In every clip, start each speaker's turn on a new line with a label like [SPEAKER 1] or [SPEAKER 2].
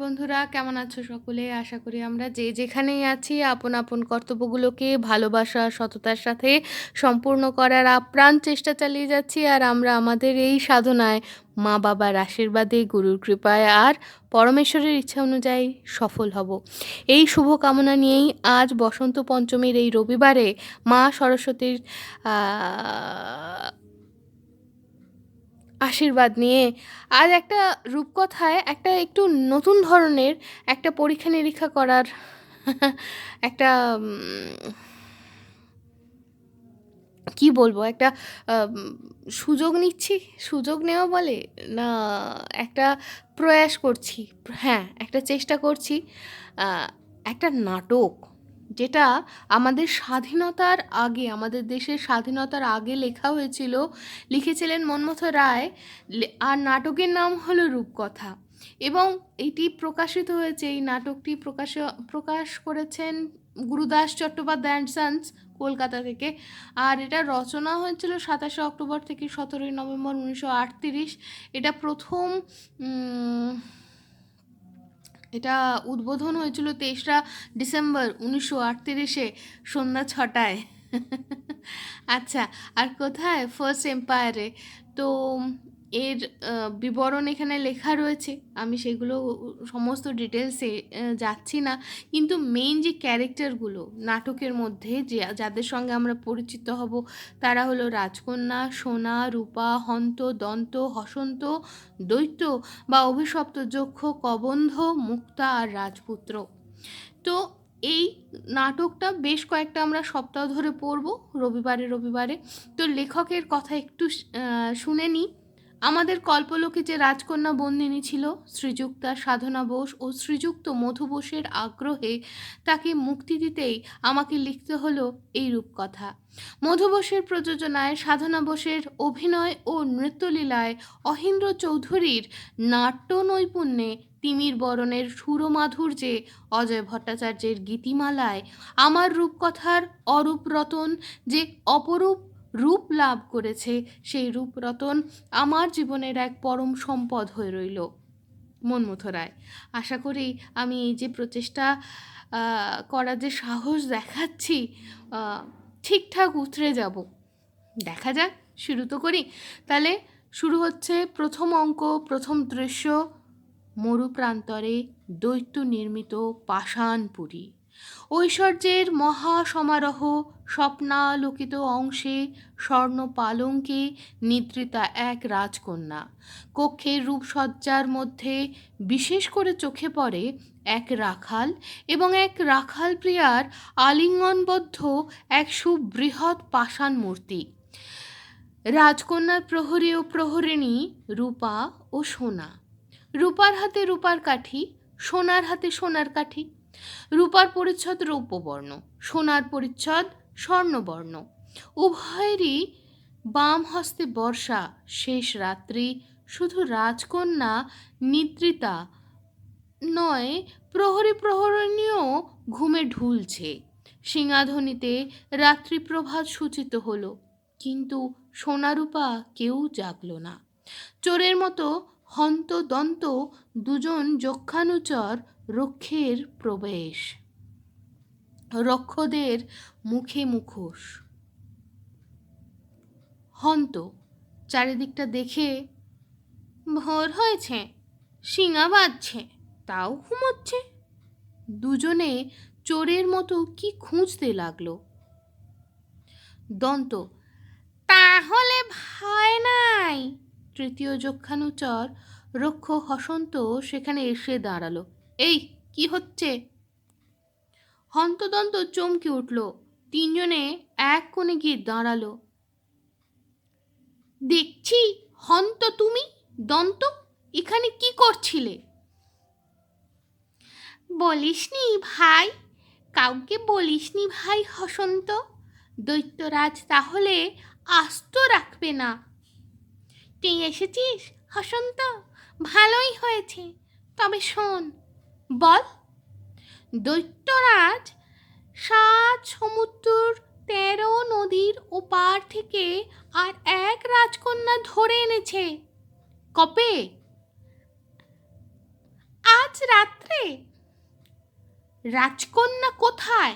[SPEAKER 1] বন্ধুরা, কেমন আছো সকলে? আশা করি আমরা যে যেখানেই আছি, আপন আপন কর্তব্যগুলোকে, ভালোবাসা, সততার সাথে সম্পূর্ণ করার আপ্রাণ চেষ্টা চালিয়ে যাচ্ছি। আর আমরা আমাদের এই সাধনায় মা বাবার আশীর্বাদে, গুরুর কৃপায় আর পরমেশ্বরের ইচ্ছা অনুযায়ী সফল হব। এই শুভ কামনা নিয়েই আজ বসন্ত পঞ্চমীর এই রবিবারে মা সরস্বতীর আশীর্বাদ নিয়ে। আজ একটা রূপকথায় একটা একটু নতুন ধরনের একটা পরীক্ষা নিরীক্ষা করার একটা কি বলব? একটা সুযোগ নিচ্ছি। সুযোগ নেওয়া বলে না, একটা প্রয়াস করছি। হ্যাঁ একটা চেষ্টা করছি। একটা নাটক। যেটা আমাদের স্বাধীনতার আগে, আমাদের দেশের স্বাধীনতার আগে লেখা হয়েছিল, লিখেছিলেন মনমথ রায় আর নাটকের নাম হলো রূপকথা। এবং এটি প্রকাশিত হয়েছে, এই নাটকটি প্রকাশ প্রকাশ করেছেন গুরুদাস চট্টোপাধ্যায় অ্যান্ড সন্স কলকাতা থেকে। আর এটা রচনা হয়েছিল সাতাশে অক্টোবর থেকে সতেরোই নভেম্বর উনিশশো আটত্রিশ। এটা প্রথম এটা উদ্বোধন হয়েছিল তেসরা ডিসেম্বর উনিশশো আটত্রিশে সন্ধ্যা ছটায়। আচ্ছা আর কোথায়? ফার্স্ট এম্পায়ারে তো এর বিবরণ এখানে লেখা রয়েছে। আমি সেগুলো সমস্ত ডিটেলসে যাচ্ছি না। কিন্তু মেইন যে ক্যারেক্টারগুলো নাটকের মধ্যে যে, যাদের সঙ্গে আমরা পরিচিত হব, তারা হলো রাজকন্যা, সোনা, রূপা, হন্ত, দন্ত, হসন্ত, দৈত্য বা অভিশপ্ত যক্ষ, কবন্ধ, মুক্তা আর রাজপুত্র। তো এই নাটকটা বেশ কয়েকটা আমরা সপ্তাহ ধরে পড়ব, রবিবারে রবিবারে। তো লেখকের কথা একটু শুনে নিই। আমাদের কল্পলোকে যে রাজকন্যা বন্দিনী ছিল, শ্রীযুক্তা সাধনা বোস ও শ্রীযুক্ত মধু বোসের আগ্রহে তাকে মুক্তি দিতেই আমাকে লিখতে হলো এই রূপকথা মধু বোসের প্রযোজনায়, সাধনা বোসের অভিনয় ও নৃত্যলীলায় অহিন্দ্র চৌধুরীর নাট্য নৈপুণ্যে তিমির বরণের সুরমাধুর্যে অজয় ভট্টাচার্যের গীতিমালায় আমার রূপকথার অরূপ রতন যে অপরূপ রূপ লাভ করেছে, সেই রূপরতন আমার জীবনের এক পরম সম্পদ হয়ে রইল। মনমথ রায়, আশা করি আমি এই যে প্রচেষ্টা করার যে সাহস দেখাচ্ছি ঠিকঠাক উতরে যাব। দেখা যাক, শুরু তো করি। তাহলে শুরু হচ্ছে প্রথম অঙ্ক, প্রথম দৃশ্য, মরুপ্রান্তরে দৈত্য নির্মিত পাষাণপুরী ঐশ্বর্যের মহা সমারোহ স্বপ্নালোকিত অংশে স্বর্ণ পালঙ্কে নিদ্রিতা এক রাজকন্যা। কক্ষের রূপসজ্জার মধ্যে বিশেষ করে চোখে পড়ে এক রাখাল এবং এক রাখাল প্রিয়ার আলিঙ্গনবদ্ধ এক সুবৃহৎ পাষাণ মূর্তি। রাজকন্যার প্রহরী ও প্রহরিণী রূপা ও সোনা। রূপার হাতে রূপার কাঠি, সোনার হাতে সোনার কাঠি। রূপার পরিচ্ছদ রৌপ্যবর্ণ, সোনার পরিচ্ছদ স্বর্ণবর্ণ। উভয়েরই বাম হস্তে বর্ষা, শেষ রাত্রি শুধু রাজকন্যা, নিদ্রিতা নয়, প্রহরী প্রহরণীয় ঘুমে ঢুলছে। সিংহাধনীতে রাত্রি প্রভাত সূচিত হলো, কিন্তু সোনারূপা কেউ জাগল না। চোরের মতো হন্তদন্ত দুজন যক্ষানুচর রক্ষের প্রবেশ। রক্ষদের মুখে মুখোশ। হন্ত, চারিদিকটা দেখে ভোর হয়েছে, শিঙা বাজছে তাও ঘুমোচ্ছে। দুজনে চোরের মতো কি খুঁজতে লাগল? দন্ত, তাহলে ভয় নাই। তৃতীয় যক্ষানুচর রক্ষ হসন্ত সেখানে এসে দাঁড়াল। এই, কি হচ্ছে? হন্তদন্ত চমকে উঠল। তিনজনে এক কোণে গিয়ে দাঁড়াল। দেখছি, হন্ত তুমি? দন্ত, এখানে কি করছিলে? বলিসনি ভাই, কাউকে বলিসনি ভাই হসন্ত। দৈত্যরাজ তাহলে আস্ত রাখবে না। তুই এসেছিস, হসন্ত? ভালোই হয়েছে। তবে শোন বল। দৈত্যরাজ সাত সমুদ্র তেরো নদীর ওপার থেকে আর এক রাজকন্যা ধরে এনেছে। কপে আজ রাত্রে। রাজকন্যা কোথায়?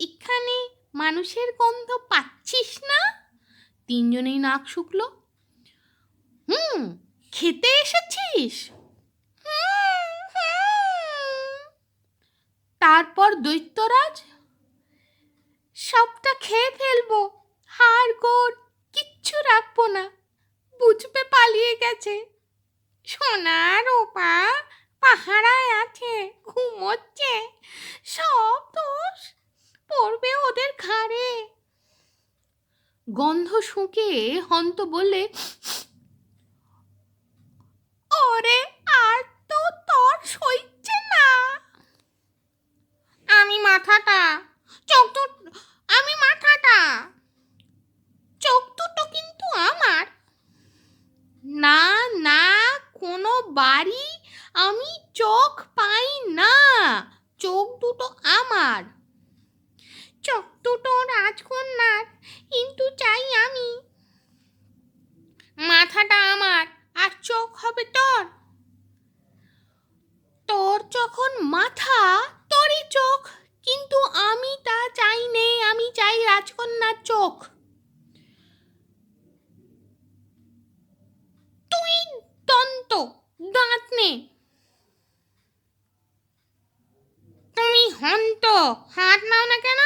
[SPEAKER 1] এখানে মানুষের গন্ধ পাচ্ছিস না? তিনজনেই নাক শুকলো। হুম, খেতে এসেছিস "হুম, হুম।" তারপর দৈত্যরাজ? সবটা খেয়ে ফেলব, হাড় গোড় কিচ্ছু রাখব না, বুঝবে পালিয়ে গেছে। সোনা রূপা পাহারায় আছে, ঘুমোচ্ছে, সব দোষ পড়বে ওদের ঘাড়ে। গন্ধ শুকে হন্ত বললে ওরে আর তো তোর সইছে না আমি মাথাটা চোখ দুটো আমি মাথাটা চোখ দুটো কিন্তু আমার না না কোনো বাড়ি আমি চোখ পাই না চোখ দুটো আমার চোখ দুটো রাজকন্যার কিন্তু চাই আমি মাথাটা আমার আর চোখ হবে তোর তোর যখন মাথা তোরই চোখ, কিন্তু আমি তা চাই নে, আমি চাই রাজকন্যার চোখ। তুই দন্ত, দাঁত নে। তুমি হন্ত, হাত নাও না কেন?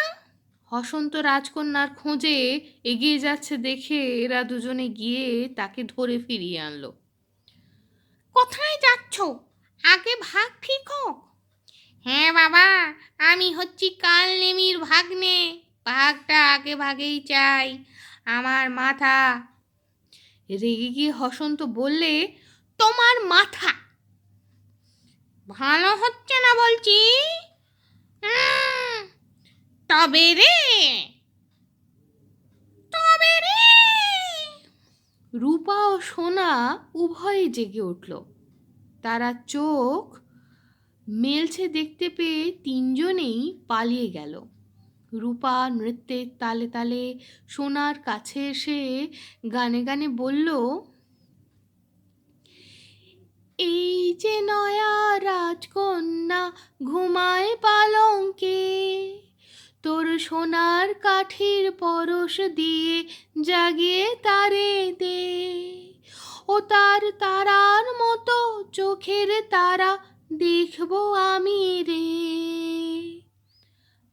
[SPEAKER 1] হসন্ত রাজকন্যার খোঁজে এগিয়ে যাচ্ছে দেখে এরা দুজনে গিয়ে তাকে ধরে ফিরিয়ে আনলো। কোথায় যাচ্ছ? আগে ভাগ ঠিক হোক হ্যাঁ বাবা, আমি হচ্ছি কাল নেমির ভাগ্নে। ভাগটা আগে ভাগেই চাই, আমার মাথা। রেগে গিয়ে হসন্ত বললে, তোমার মাথা? ভালো হচ্ছে না বলছি। তবে রে। তবে রে। রূপা ও সোনা উভয়ে জেগে উঠল। তারা চোখ মেলছে দেখতে পেয়ে তিনজনেই পালিয়ে গেল। রূপা নৃত্যের তালে তালে সোনার কাছে এসে গানে গানে বলল, এই যে নয়া রাজকন্যা ঘুমায় পালঙ্কে, তোর সোনার কাঠির পরশ দিয়ে জাগিয়ে তারে দে। ও তার তারার মতো চোখের তারা দেখব আমি রে।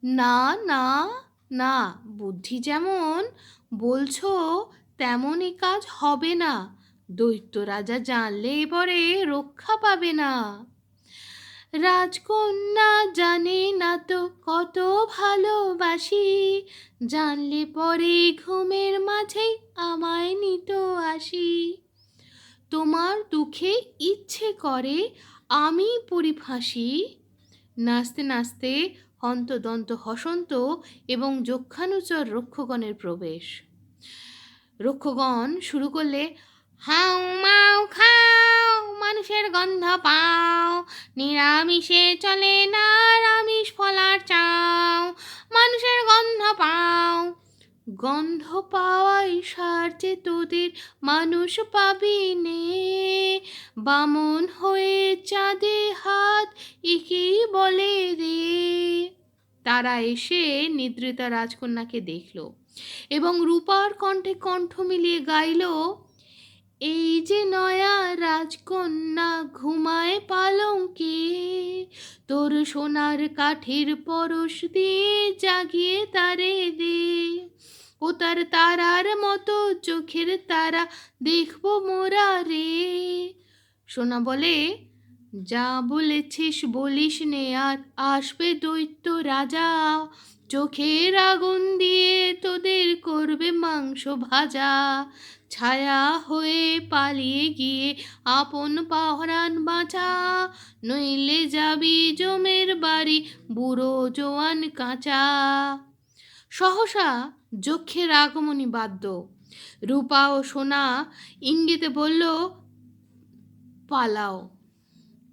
[SPEAKER 1] না না না, বুদ্ধি যেমন বলছো, তেমনই কাজ হবে না। দৈত্য রাজা জানলে এবারে রক্ষা পাবে না। রাজকন্যা জানে না তো কত ভালোবাসি। জানলে পরে ঘুমের মাঝেই আমায় নিত আসি। তোমার দুঃখে ইচ্ছে করে, আমি ফাঁসি নাচতে নাচতে হন্তদন্ত হসন্ত এবং যক্ষানুচর রক্ষগণের প্রবেশ। রক্ষগণ শুরু করলে, হাও, মাও, খাও, মানুষের গন্ধ পাও, নিরামিষে চলে না আমিষ ফলার চাও, মানুষের গন্ধ পাও গন্ধ পাওয়াই সারছে তোদের মানুষ পাবি নে। বামন হয়ে চাঁদে হাত একেই বলে রে। তারা এসে নিদ্রিতা রাজকন্যাকে দেখল এবং রূপার কণ্ঠে কণ্ঠ মিলিয়ে গাইল, এই যে নয়া রাজকন্যা ঘুমায় পালঙ্কে, তোর সোনার কাঠের পরশ দিয়ে জাগিয়ে তারে দে। ও তার তারার মতো চোখের তারা দেখব মোরা রে। সোনা বলে, যা বলেছিস বলিস নে, আর আসবে দৈত্য রাজা। চোখের আগুন দিয়ে তোদের করবে মাংস ভাজা। ছায়া হয়ে পালিয়ে গিয়ে আপন পাহরান বাঁচা। নইলে যাবি জমের বাড়ি, বুড়ো জোয়ান কাঁচা। সহসা যক্ষের আগমনী বাদ্য। রূপা ও সোনা ইঙ্গিতে বলল, পালাও।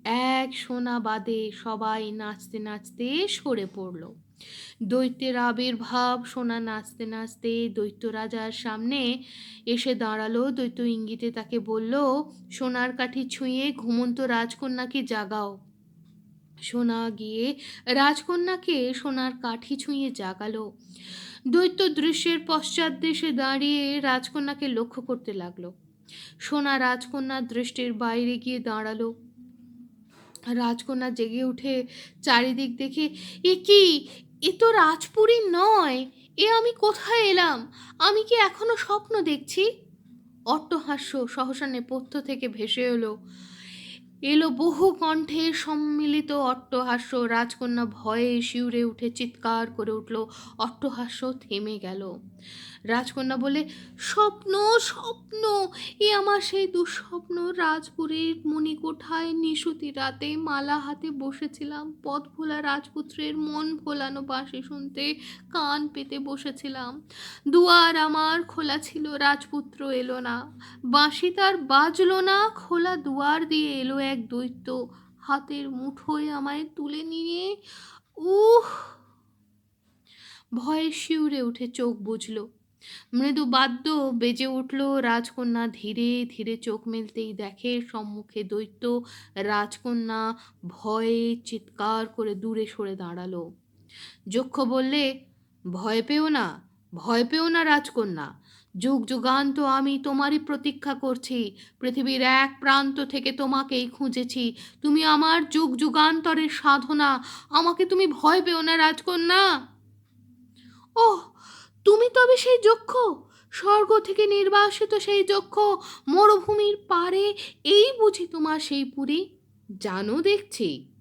[SPEAKER 1] এক সোনা বাদে সবাই নাচতে নাচতে সরে পড়ল। দৈত্যের আবির্ভাব, সোনা নাচতে নাচতে দৈত্য রাজার সামনে এসে দাঁড়াল। দৈত্য ইঙ্গিতে তাকে বলল, সোনার কাঠি ছুঁয়ে ঘুমন্ত রাজকন্যাকে জাগাও। সোনা গিয়ে রাজকন্যাকে সোনার কাঠি ছুঁয়ে জাগালো। দৈত্য দৃশ্যের পশ্চাৎ দেশে দাঁড়িয়ে রাজকন্যাকে লক্ষ্য করতে লাগল। সোনা রাজকন্যার দৃষ্টির বাইরে গিয়ে দাঁড়াল। রাজকন্যা জেগে উঠে চারিদিক দেখে, এ কি? এ তো রাজপুরী নয়। এ আমি কোথায় এলাম? আমি কি এখনও স্বপ্ন দেখছি? অট্টহাস্য সহসা নেপথ্য থেকে ভেসে এলো। এলো বহু কণ্ঠে সম্মিলিত অট্টহাস্য। রাজকন্যা ভয়ে শিউরে উঠে চিৎকার করে উঠল। অট্টহাস্য থেমে গেল। রাজকন্যা বলে, স্বপ্ন স্বপ্ন, এ আমার সেই দুঃস্বপ্ন। রাজপুরের মণিকোঠায় নিশুতি রাতে মালা হাতে বসেছিলাম, পথ ভোলা রাজপুত্রের মন ভোলানো বাঁশি শুনতে কান পেতে বসেছিলাম। দুয়ার আমার খোলা ছিল, রাজপুত্র এলো না। বাঁশি তার বাজলো না, খোলা দুয়ার দিয়ে এলো এক দৈত্য। হাতের মুঠোয় আমায় তুলে নিয়ে, উহ! ভয়ে শিউরে উঠে চোখ বুঝলো মৃদু বাদ্য বেজে উঠল রাজকন্যা ধীরে ধীরে চোখ মেলতেই দেখে সম্মুখে দৈত্য। রাজকন্যা ভয়ে চিৎকার করে দূরে সরে দাঁড়াল। যক্ষ বললে, ভয় পেও না, ভয় পেও না রাজকন্যা। যুগ যুগান্ত আমি তোমারই প্রতীক্ষা করছি। পৃথিবীর এক প্রান্ত থেকে তোমাকেই খুঁজেছি। তুমি আমার যুগ যুগান্তরের সাধনা। আমাকে তুমি ভয় পেও না রাজকন্যা। ওহ তুমি তবে সেই যক্ষ? স্বর্গ থেকে নির্বাসিত সেই যক্ষ মরুভূমির পারে এই বুঝি তোমার সেই পুরী? জানো দেখছি।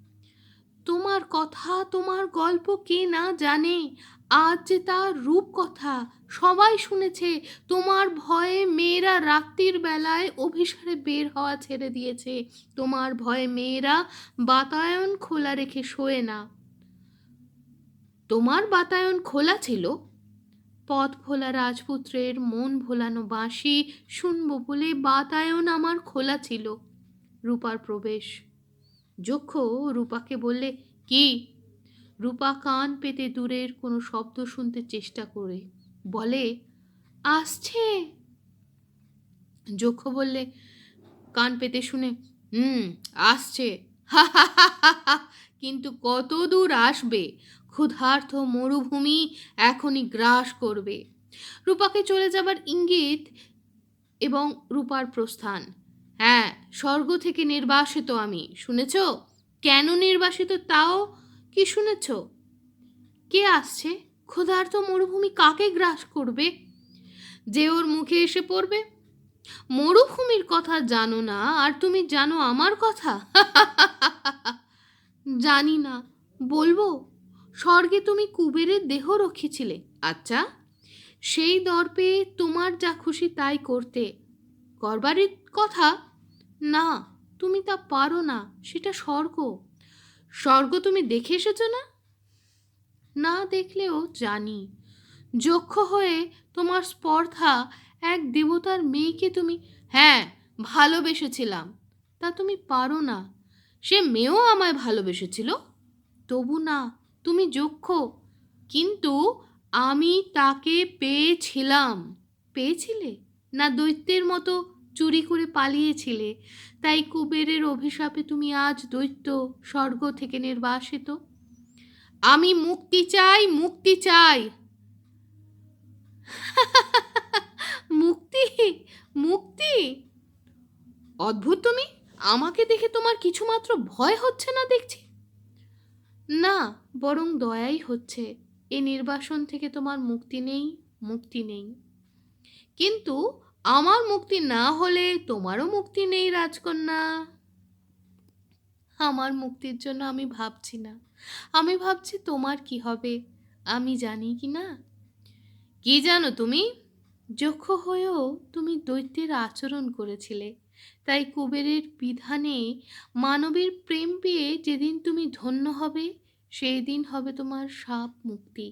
[SPEAKER 1] তোমার কথা, তোমার গল্প কে না জানে? আজ যে তার রূপ কথা। সবাই শুনেছে, তোমার ভয়ে মেয়েরা রাত্রির বেলায় অভিসারে বের হওয়া ছেড়ে দিয়েছে। তোমার ভয়ে মেয়েরা বাতায়ন খোলা রেখে শোয় না। তোমার বাতায়ন খোলা ছিল? পথ ভোলা রাজপুত্রের মন ভোলানো বাঁশি শুনব বলে বাতায়ন আমার খোলা ছিল। রূপার প্রবেশ। যক্ষ রূপাকে বললে, কি? রূপা কান পেতে দূরের কোনো শব্দ শুনতে চেষ্টা করে। বলে, আসছে। যক্ষ বললে, কান পেতে শুনে, হুম, আসছে। কিন্তু কত দূর আসবে? ক্ষুধার্থ মরুভূমি এখনই গ্রাস করবে। রূপাকে চলে যাবার ইঙ্গিত এবং রূপার প্রস্থান। হ্যাঁ স্বর্গ থেকে নির্বাসিত আমি, শুনেছ? কেন নির্বাসিত তাও? কি শুনেছ? কে আসছে? ক্ষুধার্ত মরুভূমি কাকে গ্রাস করবে? যে ওর মুখে এসে পড়বে? মরুভূমির কথা জানো না, আর তুমি জানো আমার কথা? জানি না, বলব? স্বর্গে তুমি কুবেরের দেহ রক্ষেছিলে। আচ্ছা সেই দর্পে তোমার যা খুশি তাই করতে। করবারের কথা, না, তুমি তা পারো না, সেটা স্বর্গ। স্বর্গ তুমি দেখে এসেছ না? না দেখলেও জানি। যক্ষ হয়ে তোমার স্পর্ধা এক দেবতার মেয়েকে তুমি হ্যাঁ ভালোবেসেছিলাম, তা তুমি পারো না। সে মেয়েও আমায় ভালোবেসেছিল। তবু না তুমি যক্ষ। কিন্তু আমি তাকে পেয়েছিলাম। পেয়েছিলে? না দৈত্যের মতো চুরি করে পালিয়েছিলে? তাই কুবেরের অভিশাপে তুমি আজ দৈত্য স্বর্গ থেকে নির্বাসিত। আমি মুক্তি চাই মুক্তি চাই। মুক্তি? মুক্তি? অদ্ভুত তুমি। আমাকে দেখে তোমার কিছুমাত্র ভয় হচ্ছে না দেখছি। না বরং দয়াই হচ্ছে। এ নির্বাসন থেকে তোমার মুক্তি নেই মুক্তি নেই। কিন্তু আমার মুক্তি না হলে তোমারও মুক্তি নেই, রাজকন্যা। আমার মুক্তির জন্য আমি ভাবছি না। আমি ভাবছি তোমার কি হবে, আমি জানি কি না? কি জানো তুমি? যক্ষ হয়েও তুমি দৈত্যের আচরণ করেছিলে। তাই কুবেরের বিধানে মানবের প্রেম পেয়ে যেদিন তুমি ধন্য হবে সেই দিন হবে তোমার সাপ মুক্তি।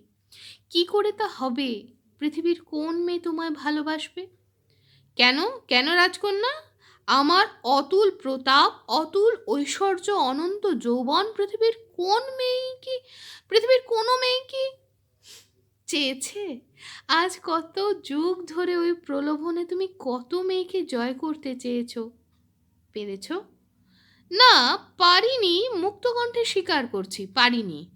[SPEAKER 1] কি করে তা হবে? পৃথিবীর কোন মেয়ে তোমায় ভালোবাসবে? কেন? কেন রাজকন্যা? আমার অতুল প্রতাপ, অতুল ঐশ্বর্য, অনন্ত যৌবন পৃথিবীর কোন মেয়ে কি? পৃথিবীর কোনো মেয়ে কি চেয়েছে? আজ কত যুগ ধরে ওই প্রলোভনে তুমি কত মেয়েকে জয় করতে চেয়েছো? পেরেছ? না, পারিনি মুক্তকণ্ঠে স্বীকার করছি, পারিনি।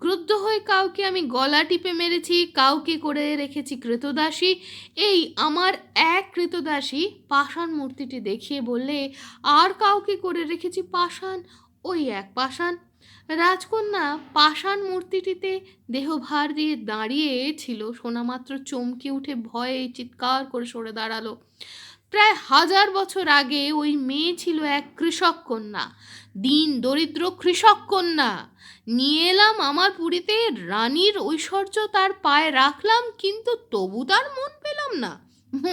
[SPEAKER 1] ক্রুদ্ধ হয়ে কাউকে আমি গলা টিপে মেরেছি, কাউকে করে রেখেছি কৃতদাসী, এই আমার এক কৃতদাসী পাষাণ মূর্তিটি দেখিয়ে বললে, আর কাউকে করে রেখেছি পাষাণ? ওই এক পাষাণ? রাজকন্যা পাষাণ মূর্তিটিতে দেহভার দিয়ে দাঁড়িয়ে ছিল শোনামাত্র চমকে উঠে ভয়ে চিৎকার করে সরে দাঁড়াল। প্রায় হাজার বছর আগে ওই মেয়ে ছিল এক কৃষক কন্যা, দিন দরিদ্র কৃষক কন্যা। নিয়ে এলাম আমার পুরীতে, রানীর ঐশ্বর্য তার পায়ে রাখলাম, কিন্তু তবু তার মন পেলাম না।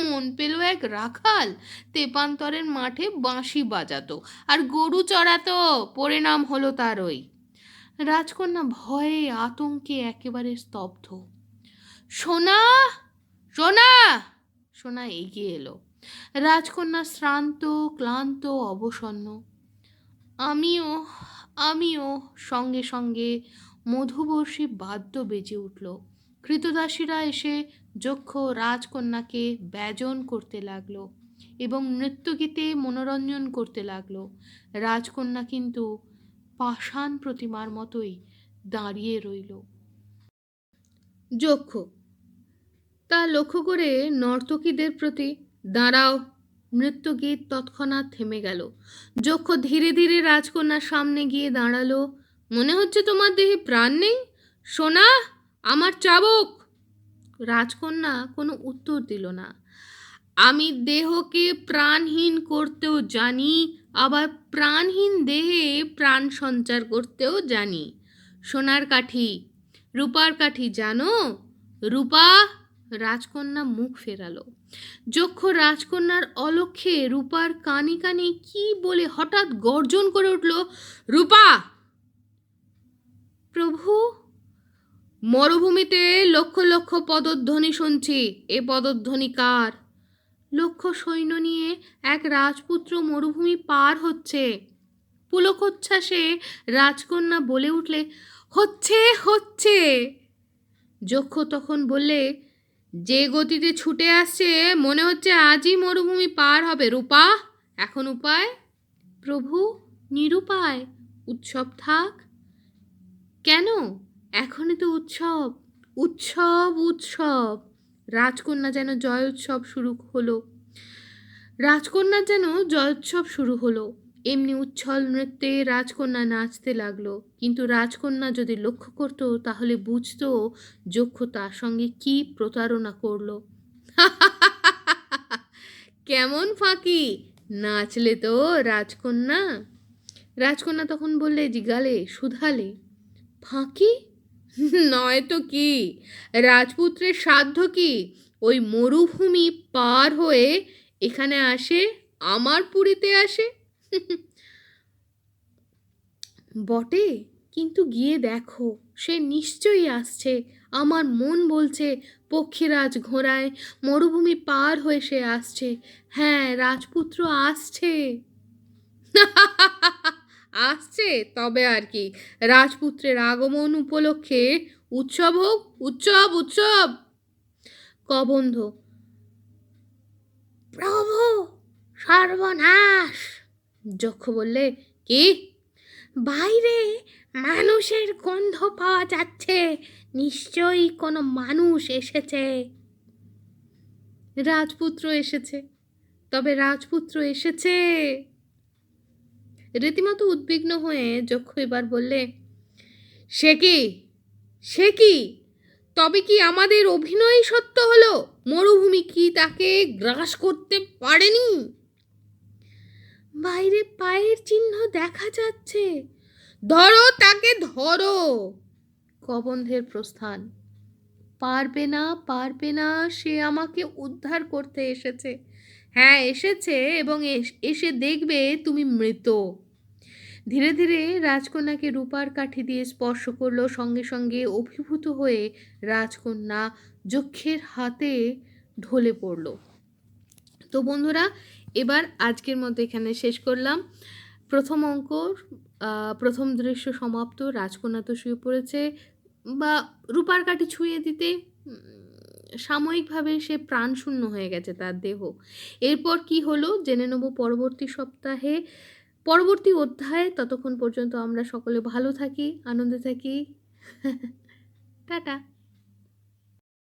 [SPEAKER 1] মন পেল এক রাখাল, তেপান্তরের মাঠে বাঁশি বাজাতো, আর গরু চড়াতো, পরিণাম হলো তার ওই। রাজকন্যা ভয়ে আতঙ্কে একেবারে স্তব্ধ। সোনা সোনা সোনা এগিয়ে এলো। রাজকন্যা শ্রান্ত, ক্লান্ত, অবসন্ন। আমিও আমিও সঙ্গে সঙ্গে মধুবর্ষী বাদ্য বেজে উঠল। কৃতদাসীরা এসে যক্ষ রাজকন্যাকে ব্যজন করতে লাগল এবং নৃত্যগীতে মনোরঞ্জন করতে লাগল। রাজকন্যা কিন্তু পাষাণ প্রতিমার মতোই দাঁড়িয়ে রইল। যক্ষ, তা লক্ষ্য করে নর্তকীদের প্রতি দাঁড়াও। নৃত্যগীত তৎক্ষণাৎ থেমে গেল। যক্ষ ধীরে ধীরে রাজকন্যার সামনে গিয়ে দাঁড়াল। মনে হচ্ছে তোমার দেহে প্রাণ নেই? সোনা, আমার চাবক! রাজকন্যা কোনো উত্তর দিল না। আমি দেহকে প্রাণহীন করতেও জানি, আবার প্রাণহীন দেহে প্রাণ সঞ্চার করতেও জানি। সোনার কাঠি, রূপার কাঠি জানো? রূপা রাজকন্যা মুখ ফেরালো। যক্ষ রাজকন্যার অলক্ষ্যে রূপার কানে কানে কি বলে হঠাৎ গর্জন করে উঠল, রূপা! প্রভু! মরুভূমিতে লক্ষ লক্ষ পদধ্বনি শুনছি। এ পদধ্বনি কার? লক্ষ সৈন্য নিয়ে এক রাজপুত্র মরুভূমি পার হচ্ছে। পুলকোচ্ছ্বাসে রাজকন্যা বলে উঠলে, হচ্ছে হচ্ছে! যক্ষ তখন বললে যে গতিতে ছুটে আসছে, মনে হচ্ছে আজই মরুভূমি পার হবে। রূপা, এখন উপায়? প্রভু, নিরুপায়। উৎসব থাক। কেন? এখনই তো উৎসব। উৎসব উৎসব। রাজকন্যা যেন জয় উৎসব শুরু হলো। রাজকন্যার যেন জয় উৎসব শুরু হলো। এমনি উচ্ছল নৃত্যে রাজকন্যা নাচতে লাগল। কিন্তু রাজকন্যা যদি লক্ষ্য করতো, তাহলে বুঝতো যক্ষ তার সঙ্গে কি প্রতারণা করল। কেমন ফাঁকি! নাচলে তো রাজকন্যা। রাজকন্যা তখন বললে, জিগালে, শুধালে। ফাঁকি? নয় তো কি? রাজপুত্রের সাধ্য কি? ওই মরুভূমি পার হয়ে এখানে আসে, আমার পুরীতে আসে? বটে, কিন্তু গিয়ে দেখো, সে নিশ্চয়ই আসছে। আমার মন বলছে, পক্ষীরাজ ঘোড়ায় মরুভূমি পার হয়ে সে আসছে। হ্যাঁ রাজপুত্র আসছে। আসছে? তবে আর কি। রাজপুত্রের আগমন উপলক্ষে উৎসব হোক, উৎসব উৎসব। কবন্ধ। প্রভু, সর্বনাশ! যক্ষ বললে, কি? বাইরে মানুষের গন্ধ পাওয়া যাচ্ছে। নিশ্চয়ই কোনো মানুষ এসেছে। রাজপুত্র এসেছে। তবে রাজপুত্র এসেছে? রীতিমতো উদ্বিগ্ন হয়ে যক্ষ এবার বললে, সে কি? সে কি? তবে কি আমাদের অভিনয় সত্য হলো? মরুভূমি কি তাকে গ্রাস করতে পারেনি? বাইরে পায়ের চিহ্ন দেখা যাচ্ছে। ধরো, তাকে ধরো। কবন্ধের প্রস্থান। পারবে না পারবে না, সে আমাকে উদ্ধার করতে এসেছে। হ্যাঁ এসেছে এবং এসে দেখবে তুমি মৃত। ধীরে ধীরে রাজকন্যাকে রূপার কাঠি দিয়ে স্পর্শ করল, সঙ্গে সঙ্গে অভিভূত হয়ে রাজকন্যা যক্ষের হাতে ঢলে পড়ল। তো বন্ধুরা এবার আজকের মতো এখানে শেষ করলাম। প্রথম অঙ্ক প্রথম দৃশ্য সমাপ্ত, রাজকন্যা তো শুয়ে পড়েছে, বা রূপার কাঠি ছুঁয়ে দিতে সাময়িকভাবে সে প্রাণশূন্য হয়ে গেছে তার দেহ। এরপর কি হলো জেনে নেব পরবর্তী সপ্তাহে। পরবর্তী অধ্যায়ে, ততক্ষণ পর্যন্ত আমরা সকলে ভালো থাকি, আনন্দে থাকি। টাটা।